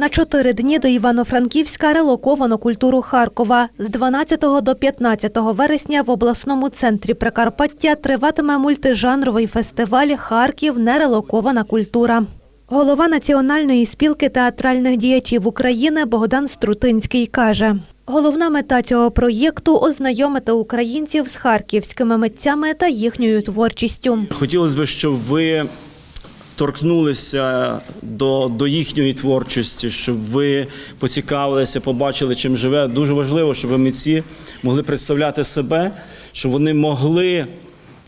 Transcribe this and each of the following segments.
На чотири дні до Івано-Франківська релоковано культуру Харкова. З 12 до 15 вересня в обласному центрі Прикарпаття триватиме мультижанровий фестиваль Харків нерелокована культура. Голова Національної спілки театральних діячів України Богдан Струтинський каже: головна мета цього проєкту ознайомити українців з харківськими митцями та їхньою творчістю. Хотілося б, щоб ви торкнулися до, до їхньої творчості, щоб ви поцікавилися, побачили, чим живе. Дуже важливо, щоб митці могли представляти себе, щоб вони могли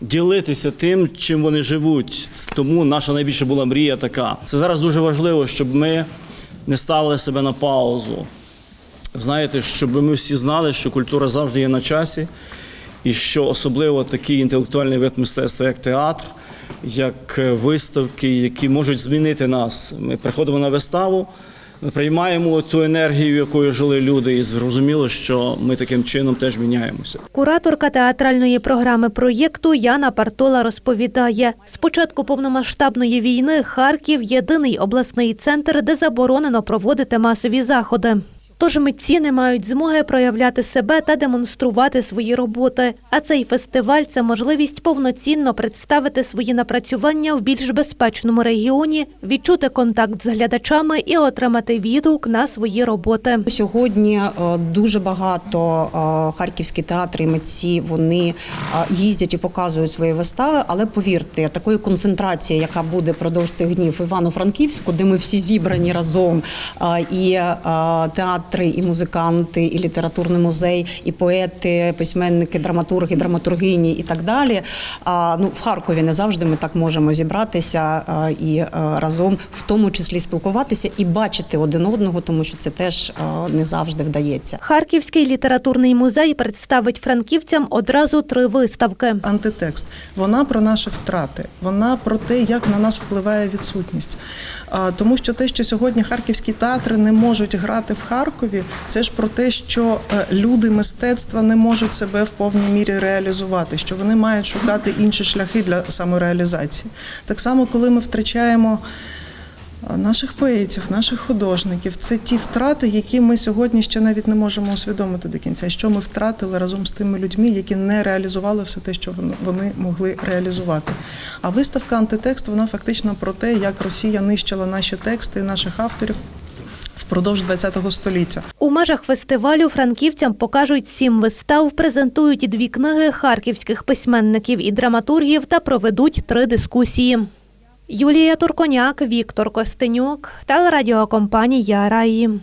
ділитися тим, чим вони живуть. Тому наша найбільша була мрія така. Це зараз дуже важливо, щоб ми не ставили себе на паузу. Знаєте, щоб ми всі знали, що культура завжди є на часі, і що особливо такий інтелектуальний вид мистецтва, як театр, як е, виставки, які можуть змінити нас. Ми приходимо на виставу, ми приймаємо ту енергію, якою жили люди, і зрозуміло, що ми таким чином теж міняємося. Кураторка театральної програми проєкту Яна Партола розповідає: з початку повномасштабної війни Харків єдиний обласний центр, де заборонено проводити масові заходи. Тож митці не мають змоги проявляти себе та демонструвати свої роботи. А цей фестиваль це можливість повноцінно представити свої напрацювання в більш безпечному регіоні, відчути контакт з глядачами і отримати відгук на свої роботи. Сьогодні е, дуже багато е, харківські театри і митці вони е, їздять і показують свої вистави. Але повірте, такої концентрації, яка буде продовж цих днів в Івано-Франківську, де ми всі зібрані разом, і е, театри, і музиканти, і літературний музей, і поети, письменники, драматурги, драматургині і так далі. А, Ну в Харкові не завжди ми так можемо зібратися і е, разом, в тому числі спілкуватися і бачити один одного, тому що це теж е, не завжди вдається. Харківський літературний музей представить франківцям одразу три виставки. антитекст. Вона про наші втрати, вона про те, як на нас впливає відсутність. А, Тому що те, що сьогодні харківські театри не можуть грати в Харкові, це ж про те, що е, люди мистецтва не можуть себе в повній мірі реалізувати, що вони мають шукати інші шляхи для самореалізації. Так само, коли ми втрачаємо. Наших поетів, наших художників це ті втрати, які ми сьогодні ще навіть не можемо усвідомити до кінця. Що ми втратили разом з тими людьми, які не реалізували все те, що вони могли реалізувати. А виставка антитекст вона фактично про те, як Росія нищила наші тексти наших авторів впродовж ХХ століття. У межах фестивалю франківцям покажуть сім вистав, презентують дві книги харківських письменників і драматургів та проведуть три дискусії. Юлія Турконяк, Віктор Костенюк, телерадіокомпанія Раї.